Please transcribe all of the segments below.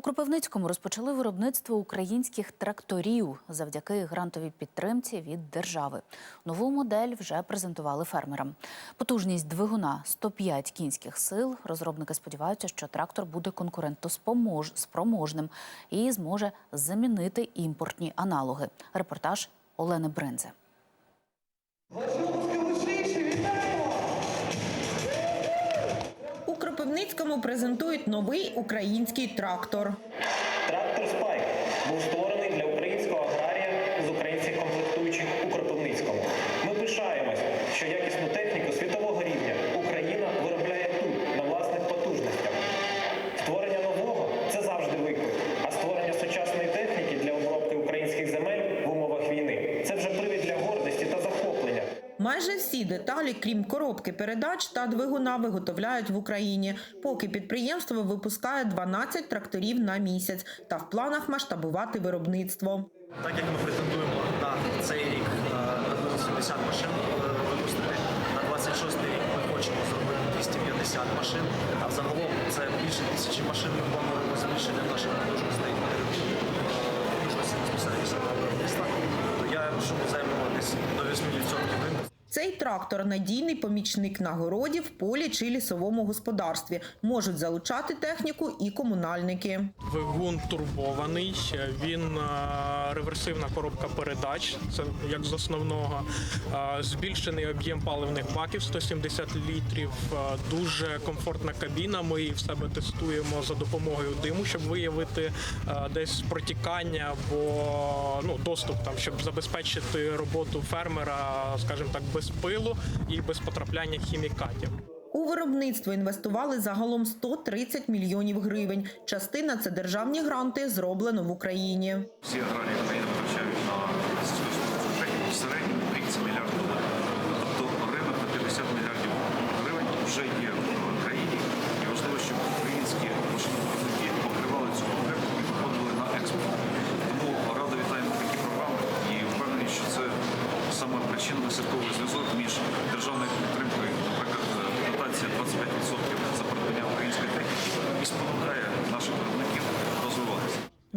У Кропивницькому розпочали виробництво українських тракторів завдяки грантовій підтримці від держави. Нову модель вже презентували фермерам. Потужність двигуна 105 кінських сил. Розробники сподіваються, що трактор буде конкурентоспомож- спроможним і зможе замінити імпортні аналоги. Репортаж Олени Брензе. Кропивницькому презентують новий український трактор. Трактор Спайк був створений для українського аграрія з українських комплектуючих у Кропивницькому. Ми пишаємось, що якісну техніку Майже всі деталі, крім коробки передач та двигуна, виготовляють в Україні. Поки підприємство випускає 12 тракторів на місяць та в планах масштабувати виробництво. Так як ми претендуємо на цей рік е, на 70 машин е, випустити, на 26 рік ми хочемо зробити 250 машин, а взагалом це більше тисячі машин ми плануємо збільшення наших виробництва. То я що ми Цей трактор надійний помічник на городі, в полі чи лісовому господарстві. Можуть залучати техніку і комунальники. Двигун турбований, він е, реверсивна коробка передач, це як з основного. Е, Збільшений об'єм паливних баків 170 літрів. е, Дуже комфортна кабіна. Ми її в себе тестуємо за допомогою диму, щоб виявити десь протікання або ну, доступ там, щоб забезпечити роботу фермера, скажімо так, без пилу і без потрапляння хімікатів. У виробництво інвестували загалом 130 мільйонів гривень. Частина це державні гранти, зроблено в Україні. Всі аграрії України витрачають на сільськогосподарську в середньому рік це мільярд доларів. Тобто ринок на 50 мільярдів гривень вже є в країні. І важливо, щоб українські машиновиробники покривали цю потребу і виходили на експорт. Тому радо вітаємо такі програми і впевнені, що це саме причинно-наслідковий зв'язок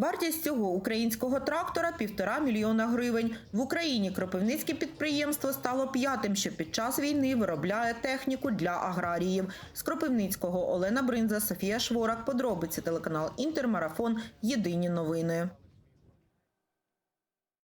Вартість цього українського трактора півтора мільйона гривень. В Україні кропивницьке підприємство стало п'ятим, що під час війни виробляє техніку для аграріїв. З Кропивницького Олена Бринза, Софія Шворак. Подробиці телеканал Інтермарафон. Єдині новини.